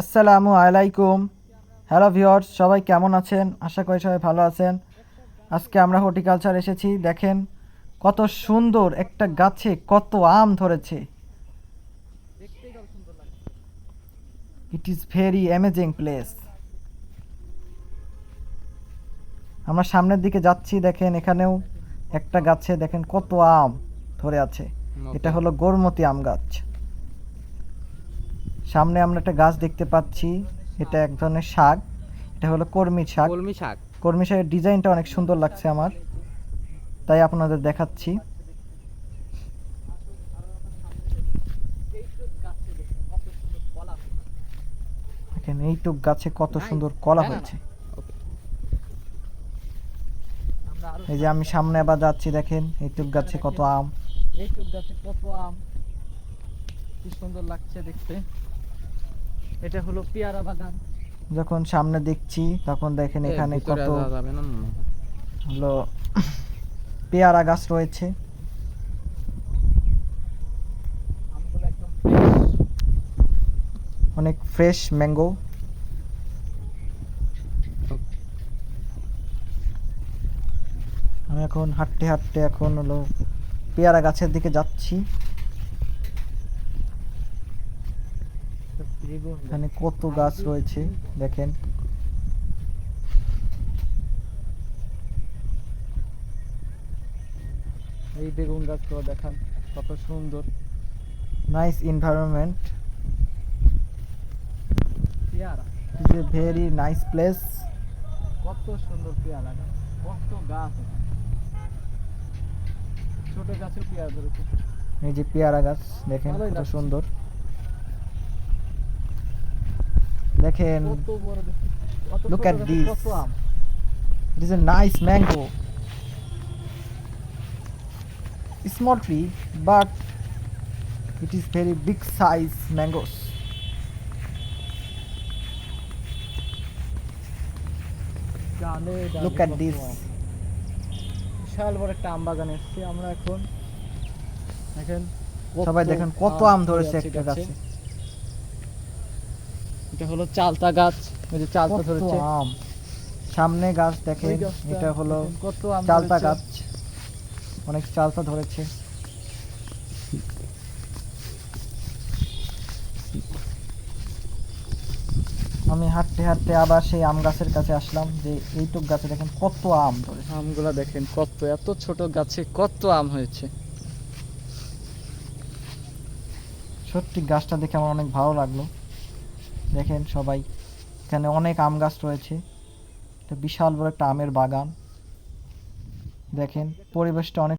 আসসালামু আলাইকুম। Hello viewers সবাই কেমন আছেন? আশা করি সবাই ভালো আছেন। আজকে আমরা হর্টিকালচার এসেছি। দেখেন কত সুন্দর একটা গাছে কত আম ধরেছে। It is very amazing place আমরা সামনের দিকে যাচ্ছি দেখেন এখানেও একটা গাছে দেখেন কত আম ধরে আছে। এটা হলো গোরমতি আম গাছ। সামনে আমরা একটা গাছ দেখতে পাচ্ছি। এটা এক ধরনের শাক। এটা হলো কর্মী শাক। কলমি শাক। কর্মী শাকের ডিজাইনটা অনেক সুন্দর লাগছে আমার। তাই আপনাদের দেখাচ্ছি। দেখেন এইটুক গাছে কত সুন্দর কলা হয়েছে। এই যে আমি সামনে আবার যাচ্ছি দেখেন এইটুক গাছে কত আম। এইটুক গাছে কত আম। কি সুন্দর লাগছে দেখতে। এটা হলো পেয়ারা বাগান। যখন সামনে দেখছি তখন দেখেন এখানে কত হলো পেয়ারা গাছ রয়েছে। অনেক ফ্রেশ ম্যাঙ্গো। আমি এখন হাঁটতে হাঁটতে এখন হলো পেয়ারা গাছের দিকে যাচ্ছি বেগুন এখানে কত গাছ রয়েছে দেখেন। এই বেগুন গাছগুলো দেখান কত সুন্দর। নাইস এনভায়রনমেন্ট পেয়ারা। Is a very nice place কত সুন্দর পেয়ারা কত গাছ ছোট গাছেও পেয়ারা ধরেছে। এই যে পেয়ারা গাছ দেখেন কত সুন্দর। দেখেন আম It is a nice mango. Small tree, but it is very big size mangoes. ডালে ডালে Look at this. বিশাল বড় একটা আম বাগানে এসেছি আমরা এখন দেখেন সবাই দেখেন কত আম ধরেছে একটা গাছে এটা হলো চালতা গাছ। ওই যে চালতা ধরেছে। আম। সামনে গাছ দেখেন এটা হলো চালতা গাছ। অনেক চালতা ধরেছে। আমি হাঁটতে হাঁটতে আবার সেই আম গাছের কাছে আসলাম যে এইটুক গাছে দেখেন কত আম ধরেছে। আমগুলা দেখেন কত এত ছোট গাছে কত আম হয়েছে। সত্যি গাছটা দেখে আমার অনেক ভালো লাগল। দেখেন সবাই, এখানে অনেক আম গাছ রয়েছে। বিশাল বড় একটা আমের বাগান। দেখেন, পরিবেশটা অনেক